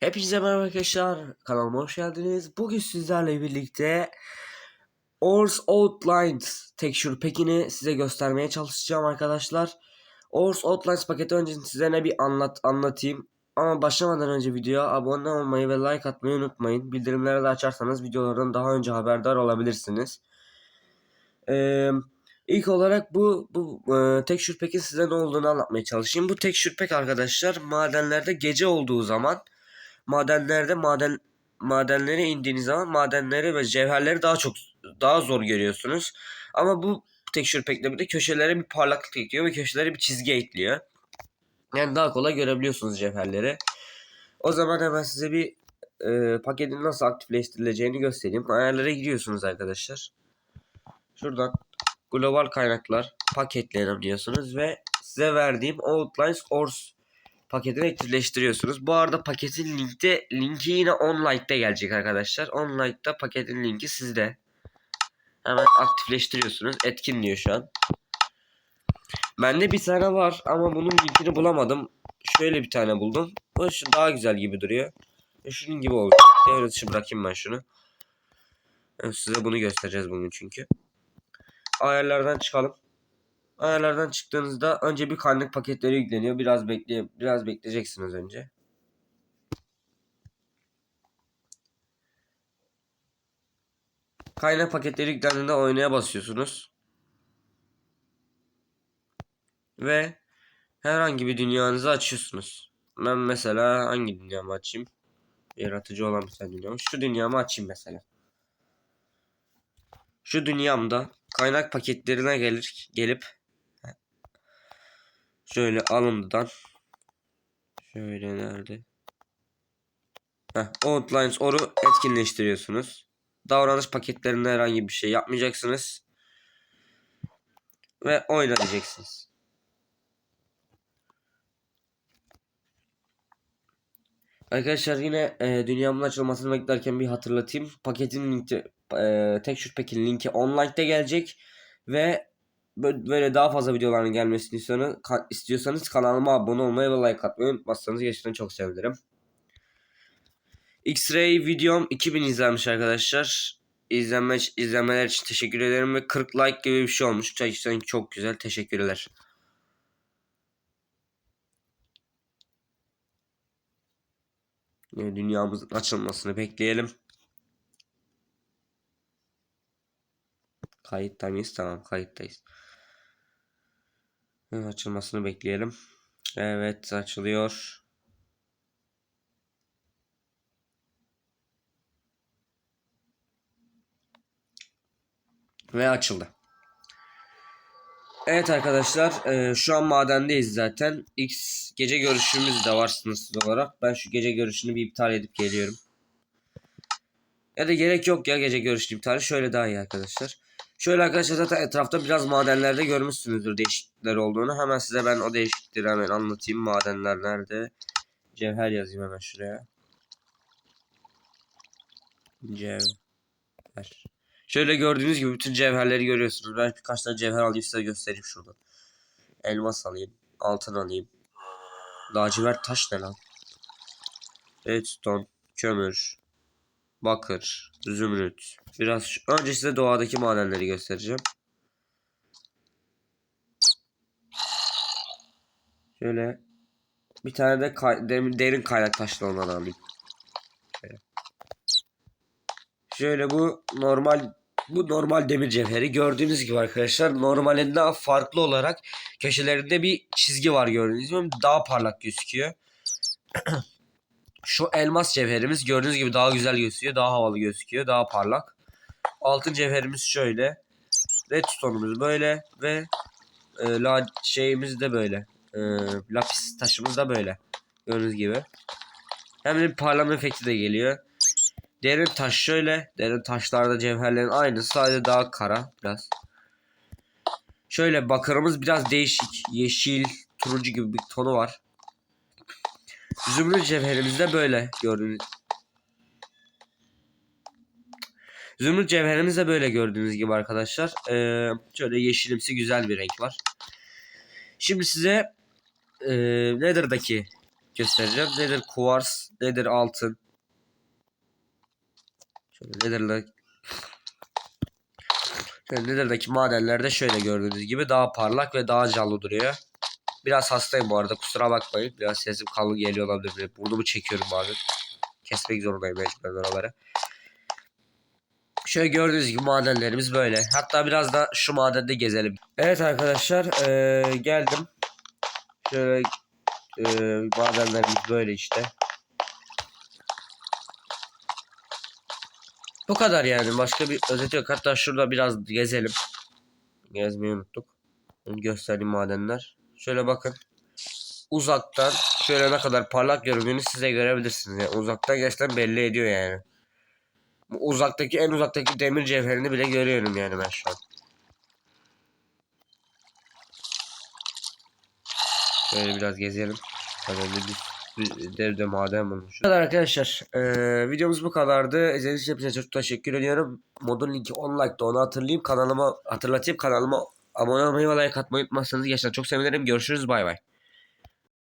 Hepinize merhaba arkadaşlar. Kanalıma hoş geldiniz. Bugün sizlerle birlikte Ors Outlines Texture Pack'ini size göstermeye çalışacağım arkadaşlar. Ors Outlines paketi öncesinde size ne bir anlat anlatayım. Ama başlamadan önce videoya abone olmayı ve like atmayı unutmayın. Bildirimleri de açarsanız videolardan daha önce haberdar olabilirsiniz. Eee İlk olarak bu bu e, texture pack'in size ne olduğunu anlatmaya çalışayım. Bu texture pack arkadaşlar madenlerde gece olduğu zaman madenlerde maden madenlere indiğiniz zaman madenleri ve cevherleri daha çok daha zor görüyorsunuz. Ama bu texture pack'le de köşelere bir parlaklık ekliyor ve köşelere bir çizgi ekliyor. Yani daha kolay görebiliyorsunuz cevherleri. O zaman hemen size bir e, paketin nasıl aktifleştirileceğini göstereyim. Ayarlara giriyorsunuz arkadaşlar. Şuradan global kaynaklar paketleyelim diyorsunuz ve size verdiğim Outlines Ors paketini aktifleştiriyorsunuz. Bu arada paketin linkte linki yine OnLight'ta gelecek arkadaşlar. OnLight'ta paketin linki sizde. Hemen aktifleştiriyorsunuz. Etkin diyor şu an. Bende bir tane var ama bunun linkini bulamadım. Şöyle bir tane buldum. Bu şu daha güzel gibi duruyor. E şunun gibi oldu. Devre dışı bırakayım ben şunu. Evet, size bunu göstereceğiz bugün çünkü. Ayarlardan çıkalım. Ayarlardan çıktığınızda önce bir kaynak paketleri yükleniyor. Biraz bekle biraz bekleyeceksiniz önce. Kaynak paketleri yüklendiğinde oynaya basıyorsunuz. Ve herhangi bir dünyanızı açıyorsunuz. Ben mesela hangi dünyamı açayım? Yaratıcı olan bir tane dünyamı. Şu dünyamı açayım mesela. Şu dünyamda kaynak paketlerine gelir gelip şöyle alındıdan şöyle nerede? Heh, Outlines oru etkinleştiriyorsunuz. Davranış paketlerinde herhangi bir şey yapmayacaksınız. Ve oynayacaksınız. Arkadaşlar yine e, dünyamın açılmasını beklerken bir hatırlatayım. Paketin linki, e, Texture Pack'in linki online'da gelecek ve böyle daha fazla videoların gelmesini istiyorsanız, istiyorsanız kanalıma abone olmayı ve like atmayı unutmazsanız gerçekten çok sevinirim. X-Ray videom 2000 izlenmiş arkadaşlar. İzlenme, izlemeler için teşekkür ederim ve 40 like gibi bir şey olmuş. Gerçekten çok güzel. Teşekkürler. Dünyamızın açılmasını bekleyelim. Kayıtta mıyız? Tamam kayıttayız. Açılmasını bekleyelim. Evet açılıyor. Ve açıldı. Evet arkadaşlar e, şu an madendeyiz zaten. X gece görüşümüz de var sınırsız olarak. Ben şu gece görüşünü bir iptal edip geliyorum. Ya da gerek yok ya gece görüşü iptali. Şöyle daha iyi arkadaşlar. Şöyle arkadaşlar zaten etrafta biraz madenlerde görmüşsünüzdür değişiklikler olduğunu. Hemen size ben o değişiklikleri hemen anlatayım. Madenler nerede? Cevher yazayım hemen şuraya. Cevher. Şöyle gördüğünüz gibi bütün cevherleri görüyorsunuz. Ben birkaç tane cevher alayım size göstereyim şurada. Elmas alayım. Altın alayım. Lacivert taş ne lan? Redstone. Kömür. Bakır. Zümrüt. Biraz şu- önce size doğadaki madenleri göstereceğim. Şöyle bir tane de kay- dem- derin kaynak taşlarından alayım. Şöyle. Şöyle bu normal bu normal demir cevheri. Gördüğünüz gibi arkadaşlar normalinden farklı olarak köşelerinde bir çizgi var gördüğünüz gibi daha parlak gözüküyor. Şu elmas cevherimiz gördüğünüz gibi daha güzel gözüküyor. Daha havalı gözüküyor. Daha parlak. Altın cevherimiz şöyle. Redstone'umuz böyle ve e, la şeyimiz de böyle. E, lapis taşımız da böyle. Gördüğünüz gibi. Hem de bir parlama efekti de geliyor. Derin taş şöyle. Derin taşlarda cevherlerin aynı. Sadece daha kara biraz. Şöyle bakırımız biraz değişik. Yeşil, turuncu gibi bir tonu var. Zümrüt cevherimiz böyle gördüğünüz. Zümrüt cevherimiz de böyle gördüğünüz gibi arkadaşlar. Ee, şöyle yeşilimsi güzel bir renk var. Şimdi size e, Nether'daki göstereceğim. Nedir kuvars, nedir altın. Şöyle Şöyle Nether'daki madenlerde şöyle gördüğünüz gibi daha parlak ve daha canlı duruyor. Biraz hastayım bu arada kusura bakmayın. Biraz sesim kalın geliyor olabilir. Burnumu çekiyorum bazen. Kesmek zorundayım mecburen oraları. Şöyle gördüğünüz gibi madenlerimiz böyle. Hatta biraz da şu madende gezelim. Evet arkadaşlar eee, geldim. Şöyle eee madenlerimiz böyle işte. Bu kadar yani. Başka bir özeti yok. Hatta şurada biraz gezelim. Gezmeyi unuttuk. Göstereyim madenler. Şöyle bakın. Uzaktan şöyle ne kadar parlak göründüğünü size görebilirsiniz. Yani uzaktan gerçekten belli ediyor yani. Uzaktaki en uzaktaki demir cevherini bile görüyorum yani ben şu an. Şöyle biraz gezelim. Tabii bir, bir devde maden bulmuş. Bu kadar arkadaşlar. Ee, videomuz bu kadardı. İzlediğiniz için hepinize çok teşekkür ediyorum. Modun linki 10 like'da onu hatırlayayım. Kanalıma hatırlatayım. Kanalıma abone olmayı ve like atmayı unutmazsanız gerçekten çok sevinirim. Görüşürüz. Bay bay.